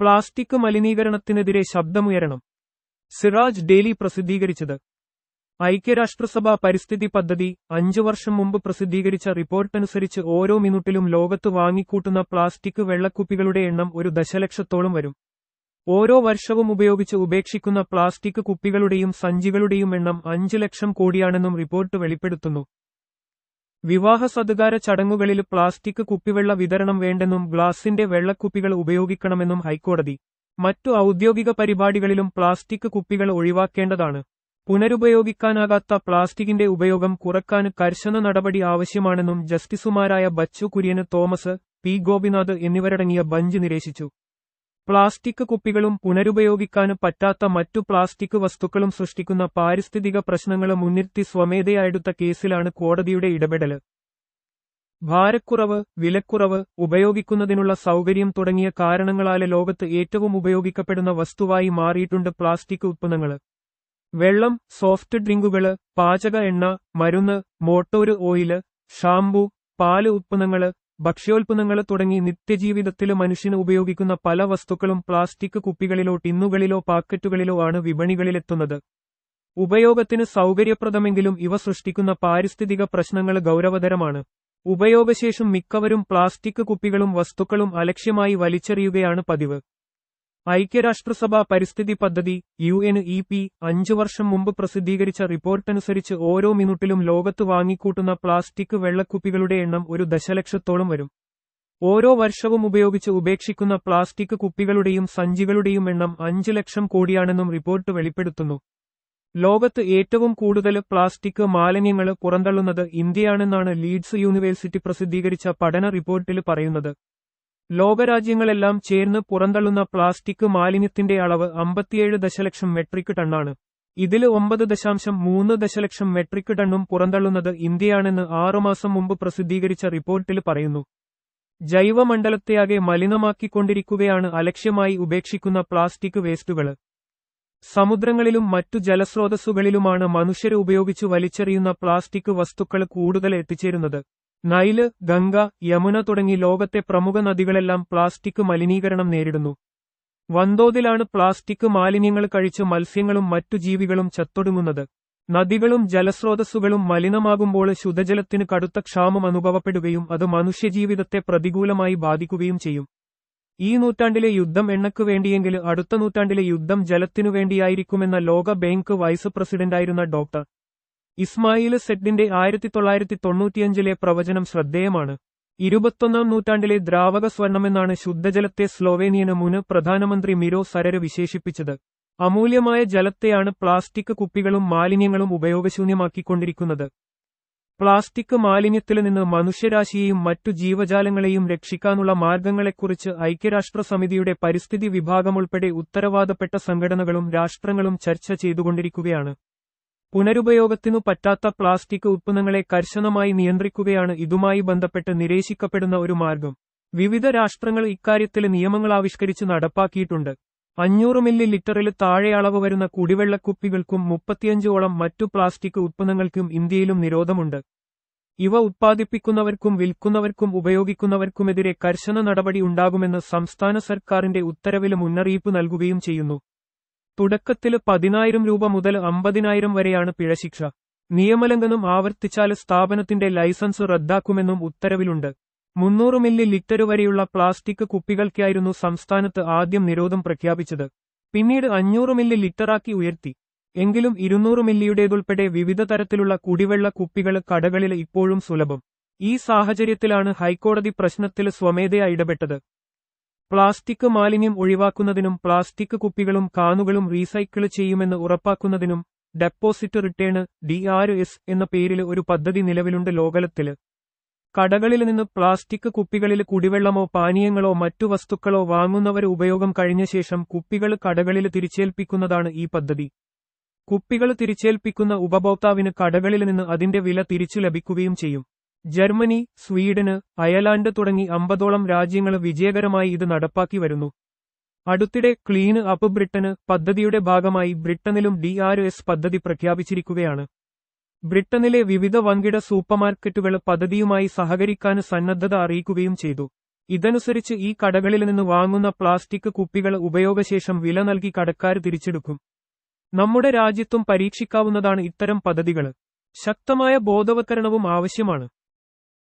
Plastic മലിനീകരണത്തിനെതിരെ ശബ്ദമുയരണം. Siraj daily പ്രസിദ്ധീകരിച്ചത്. ഐക്യരാഷ്ട്രസഭ പരിസ്ഥിതി പദ്ധതി അഞ്ചു വർഷം മുമ്പ് പ്രസിദ്ധീകരിച്ച റിപ്പോർട്ടനുസരിച്ച് ഓരോ മിനിറ്റിലും ലോകത്ത് വാങ്ങിക്കൂട്ടുന്ന പ്ലാസ്റ്റിക് വെള്ളക്കുപ്പികളുടെ എണ്ണം ഒരു ദശലക്ഷത്തോളം വരും. ഓരോ വർഷവും ഉപയോഗിച്ച് ഉപേക്ഷിക്കുന്ന പ്ലാസ്റ്റിക് കുപ്പികളുടെയും സഞ്ചികളുടെയും എണ്ണം അഞ്ചു ലക്ഷം കോടിയാണെന്നും റിപ്പോർട്ട് വെളിപ്പെടുത്തുന്നു. വിവാഹ സദ്കാര ചടങ്ങുകളിൽ പ്ലാസ്റ്റിക് കുപ്പിവെള്ള വിതരണം വേണ്ടെന്നും ഗ്ലാസിന്റെ വെള്ളക്കുപ്പികൾ ഉപയോഗിക്കണമെന്നും ഹൈക്കോടതി. മറ്റു ഔദ്യോഗിക പരിപാടികളിലും പ്ലാസ്റ്റിക് കുപ്പികൾ ഒഴിവാക്കേണ്ടതാണ്. പുനരുപയോഗിക്കാനാകാത്ത പ്ലാസ്റ്റിക്കിന്റെ ഉപയോഗം കുറയ്ക്കാൻ കർശന നടപടി ആവശ്യമാണെന്നും ജസ്റ്റിസുമാരായ ബച്ചു കുര്യന് തോമസ് പി ഗോപിനാഥ് എന്നിവരടങ്ങിയ ബഞ്ച് നിരീക്ഷിച്ചു പ്ലാസ്റ്റിക് കുപ്പികളും പുനരുപയോഗിക്കാൻ പറ്റാത്ത മറ്റു പ്ലാസ്റ്റിക് വസ്തുക്കളും സൃഷ്ടിക്കുന്ന പാരിസ്ഥിതിക പ്രശ്നങ്ങൾ മുൻനിർത്തി സ്വമേധയായെടുത്ത കേസിലാണ് കോടതിയുടെ ഇടപെടൽ. ഭാരക്കുറവ് വിലക്കുറവ് ഉപയോഗിക്കുന്നതിനുള്ള സൗകര്യം തുടങ്ങിയ കാരണങ്ങളാൽ ലോകത്ത് ഏറ്റവും ഉപയോഗിക്കപ്പെടുന്ന വസ്തുവായി മാറിയിട്ടുണ്ട് പ്ലാസ്റ്റിക് ഉത്പന്നങ്ങൾ. വെള്ളം സോഫ്റ്റ് ഡ്രിങ്കുകൾ പാചക എണ്ണ മരുന്ന് മോട്ടോര് ഓയിൽ ഷാംപൂ പാൽ ഉത്പന്നങ്ങൾ ഭക്ഷ്യോൽപ്പന്നങ്ങൾ തുടങ്ങി നിത്യജീവിതത്തിൽ മനുഷ്യന് ഉപയോഗിക്കുന്ന പല വസ്തുക്കളും പ്ലാസ്റ്റിക് കുപ്പികളിലോ ടിന്നുകളിലോ പാക്കറ്റുകളിലോ ആണ് വിപണികളിലെത്തുന്നത്. ഉപയോഗത്തിന് സൗകര്യപ്രദമെങ്കിലും ഇവ സൃഷ്ടിക്കുന്ന പാരിസ്ഥിതിക പ്രശ്നങ്ങൾ ഗൗരവതരമാണ്. ഉപയോഗശേഷം മിക്കവരും പ്ലാസ്റ്റിക് കുപ്പികളും വസ്തുക്കളും അലക്ഷ്യമായി വലിച്ചെറിയുകയാണ് പതിവ്. ഐക്യരാഷ്ട്രസഭ പരിസ്ഥിതി പദ്ധതി യു എൻ ഇ പി അഞ്ചു വർഷം മുമ്പ് പ്രസിദ്ധീകരിച്ച റിപ്പോർട്ടനുസരിച്ച് ഓരോ മിനിറ്റിലും ലോകത്ത് വാങ്ങിക്കൂട്ടുന്ന പ്ലാസ്റ്റിക് വെള്ളക്കുപ്പികളുടെ എണ്ണം ഒരു ദശലക്ഷത്തോളം വരും. ഓരോ വർഷവും ഉപയോഗിച്ച് ഉപേക്ഷിക്കുന്ന പ്ലാസ്റ്റിക് കുപ്പികളുടെയും സഞ്ചികളുടെയും എണ്ണം അഞ്ച് ലക്ഷം കോടിയാണെന്നും റിപ്പോർട്ട് വെളിപ്പെടുത്തുന്നു. ലോകത്ത് ഏറ്റവും കൂടുതൽ പ്ലാസ്റ്റിക് മാലിന്യങ്ങൾ പുറന്തള്ളുന്നത് ഇന്ത്യയാണെന്നാണ് ലീഡ്സ് യൂണിവേഴ്സിറ്റി പ്രസിദ്ധീകരിച്ച പഠന റിപ്പോർട്ടിൽ പറയുന്നത്. ലോകരാജ്യങ്ങളെല്ലാം ചേർന്ന് പുറന്തള്ളുന്ന പ്ലാസ്റ്റിക് മാലിന്യത്തിന്റെ അളവ് അമ്പത്തിയേഴ് ദശലക്ഷം മെട്രിക് ടണ്ണാണ്. ഇതിൽ ഒമ്പത് ദശാംശം മൂന്ന് ദശലക്ഷം മെട്രിക് ടണ്ണും പുറന്തള്ളുന്നത് ഇന്ത്യയാണെന്ന് ആറുമാസം മുമ്പ് പ്രസിദ്ധീകരിച്ച റിപ്പോർട്ടിൽ പറയുന്നു. ജൈവമണ്ഡലത്തെയാകെ മലിനമാക്കിക്കൊണ്ടിരിക്കുകയാണ് അലക്ഷ്യമായി ഉപേക്ഷിക്കുന്ന പ്ലാസ്റ്റിക് വേസ്റ്റുകൾ സമുദ്രങ്ങളിലും മറ്റു ജലസ്രോതസ്സുകളിലുമാണ് മനുഷ്യരെ ഉപയോഗിച്ചു വലിച്ചെറിയുന്ന പ്ലാസ്റ്റിക് വസ്തുക്കൾ കൂടുതൽ എത്തിച്ചേരുന്നത്. നൈൽ ഗംഗ യമുന തുടങ്ങി ലോകത്തെ പ്രമുഖ നദികളെല്ലാം പ്ലാസ്റ്റിക് മലിനീകരണം നേരിടുന്നു. വൻതോതിലാണ് പ്ലാസ്റ്റിക് മാലിന്യങ്ങൾ കഴിച്ച് മത്സ്യങ്ങളും മറ്റു ജീവികളും ചത്തൊടുങ്ങുന്നത്. നദികളും ജലസ്രോതസ്സുകളും മലിനമാകുമ്പോൾ ശുദ്ധജലത്തിന് കടുത്ത ക്ഷാമം അനുഭവപ്പെടുകയും അത് മനുഷ്യജീവിതത്തെ പ്രതികൂലമായി ബാധിക്കുകയും ചെയ്യും. ഈ നൂറ്റാണ്ടിലെ യുദ്ധം എണ്ണക്ക് വേണ്ടിയെങ്കിൽ അടുത്ത നൂറ്റാണ്ടിലെ യുദ്ധം ജലത്തിനു വേണ്ടിയായിരിക്കുമെന്ന ലോക ബാങ്ക് വൈസ് പ്രസിഡന്റായിരുന്ന ഡോക്ടർ ഇസ്മായിൽ സെഡിന്റെ ആയിരത്തി തൊള്ളായിരത്തി തൊണ്ണൂറ്റിയഞ്ചിലെ പ്രവചനം ശ്രദ്ധേയമാണ്. ഇരുപത്തൊന്നാം നൂറ്റാണ്ടിലെ ദ്രാവക സ്വർണമെന്നാണ് ശുദ്ധജലത്തെ സ്ലോവേനിയന് മുന് പ്രധാനമന്ത്രി മിരോ സരര് വിശേഷിപ്പിച്ചത്. അമൂല്യമായ ജലത്തെയാണ് പ്ലാസ്റ്റിക് കുപ്പികളും മാലിന്യങ്ങളും ഉപയോഗശൂന്യമാക്കിക്കൊണ്ടിരിക്കുന്നത്. പ്ലാസ്റ്റിക് മാലിന്യത്തിൽ നിന്ന് മനുഷ്യരാശിയെയും മറ്റു ജീവജാലങ്ങളെയും രക്ഷിക്കാനുള്ള മാർഗങ്ങളെക്കുറിച്ച് ഐക്യരാഷ്ട്രസമിതിയുടെ പരിസ്ഥിതി വിഭാഗമുൾപ്പെടെ ഉത്തരവാദപ്പെട്ട സംഘടനകളും രാഷ്ട്രങ്ങളും ചർച്ച ചെയ്തുകൊണ്ടിരിക്കുകയാണ്. പുനരുപയോഗത്തിനു പറ്റാത്ത പ്ലാസ്റ്റിക് ഉത്പന്നങ്ങളെ കർശനമായി നിയന്ത്രിക്കുകയാണ് ഇതുമായി ബന്ധപ്പെട്ട് നിരീക്ഷിക്കപ്പെടുന്ന ഒരു മാർഗം. വിവിധ രാഷ്ട്രങ്ങൾ ഇക്കാര്യത്തിൽ നിയമങ്ങൾ ആവിഷ്കരിച്ച് നടപ്പാക്കിയിട്ടുണ്ട്. അഞ്ഞൂറ് മില്ലി ലിറ്ററിൽ താഴെ അളവ് വരുന്ന കുടിവെള്ളക്കുപ്പികൾക്കും മുപ്പത്തിയഞ്ചോളം മറ്റു പ്ലാസ്റ്റിക് ഉത്പന്നങ്ങൾക്കും ഇന്ത്യയിലും നിരോധമുണ്ട്. ഇവ ഉത്പാദിപ്പിക്കുന്നവർക്കും വിൽക്കുന്നവർക്കും ഉപയോഗിക്കുന്നവർക്കുമെതിരെ കർശന നടപടി ഉണ്ടാകുമെന്ന് സംസ്ഥാന സർക്കാരിന്റെ ഉത്തരവിൽ മുന്നറിയിപ്പ് നൽകുകയും ചെയ്യുന്നു. തുടക്കത്തിൽ പതിനായിരം രൂപ മുതൽ അമ്പതിനായിരം വരെയാണ് പിഴശിക്ഷ നിയമലംഘനം ആവർത്തിച്ചാൽ സ്ഥാപനത്തിന്റെ ലൈസൻസ് റദ്ദാക്കുമെന്നും ഉത്തരവിലുണ്ട്. മുന്നൂറ് മില്ലി ലിറ്റർ വരെയുള്ള പ്ലാസ്റ്റിക് കുപ്പികൾക്കായിരുന്നു സംസ്ഥാനത്ത് ആദ്യം നിരോധം പ്രഖ്യാപിച്ചത്. പിന്നീട് അഞ്ഞൂറ് മില്ലി ലിറ്ററാക്കി ഉയർത്തി. എങ്കിലും ഇരുന്നൂറ് മില്ലിയുടേതുൾപ്പെടെ വിവിധ തരത്തിലുള്ള കുടിവെള്ള കുപ്പികൾ കടകളിൽ ഇപ്പോഴും സുലഭം. ഈ സാഹചര്യത്തിലാണ് ഹൈക്കോടതി പ്രശ്നത്തിൽ സ്വമേധയാ ഇടപെട്ടത്. പ്ലാസ്റ്റിക് മാലിന്യം ഒഴിവാക്കുന്നതിനും പ്ലാസ്റ്റിക് കുപ്പികളും കാനുകളും റീസൈക്കിൾ ചെയ്യുമെന്ന് ഉറപ്പാക്കുന്നതിനും ഡെപ്പോസിറ്റ് റിട്ടേൺ ഡി എന്ന പേരിൽ ഒരു പദ്ധതി നിലവിലുണ്ട് ലോകലത്തിൽ. കടകളിൽ നിന്ന് പ്ലാസ്റ്റിക് കുപ്പികളിൽ കുടിവെള്ളമോ പാനീയങ്ങളോ മറ്റു വസ്തുക്കളോ വാങ്ങുന്നവർ ഉപയോഗം കഴിഞ്ഞ ശേഷം കുപ്പികൾ കടകളിൽ തിരിച്ചേൽപ്പിക്കുന്നതാണ് ഈ പദ്ധതി. കുപ്പികൾ തിരിച്ചേൽപ്പിക്കുന്ന ഉപഭോക്താവിന് കടകളിൽ നിന്ന് അതിന്റെ വില തിരിച്ചു ലഭിക്കുകയും ചെയ്യും. ജർമ്മനി സ്വീഡന് അയർലാൻഡ് തുടങ്ങി അമ്പതോളം രാജ്യങ്ങൾ വിജയകരമായി ഇത് നടപ്പാക്കി വരുന്നു. അടുത്തിടെ ക്ലീൻ അപ്പ് ബ്രിട്ടന് പദ്ധതിയുടെ ഭാഗമായി ബ്രിട്ടനിലും ഡി പദ്ധതി പ്രഖ്യാപിച്ചിരിക്കുകയാണ്. ബ്രിട്ടനിലെ വിവിധ വൻകിട സൂപ്പർമാർക്കറ്റുകൾ പദ്ധതിയുമായി സഹകരിക്കാൻ സന്നദ്ധത അറിയിക്കുകയും ചെയ്തു. ഇതനുസരിച്ച് ഈ കടകളിൽ നിന്ന് വാങ്ങുന്ന പ്ലാസ്റ്റിക് കുപ്പികൾ ഉപയോഗശേഷം വില നൽകി കടക്കാർ തിരിച്ചെടുക്കും. നമ്മുടെ രാജ്യത്തും പരീക്ഷിക്കാവുന്നതാണ് ഇത്തരം പദ്ധതികൾ ശക്തമായ ബോധവത്കരണവും ആവശ്യമാണ്.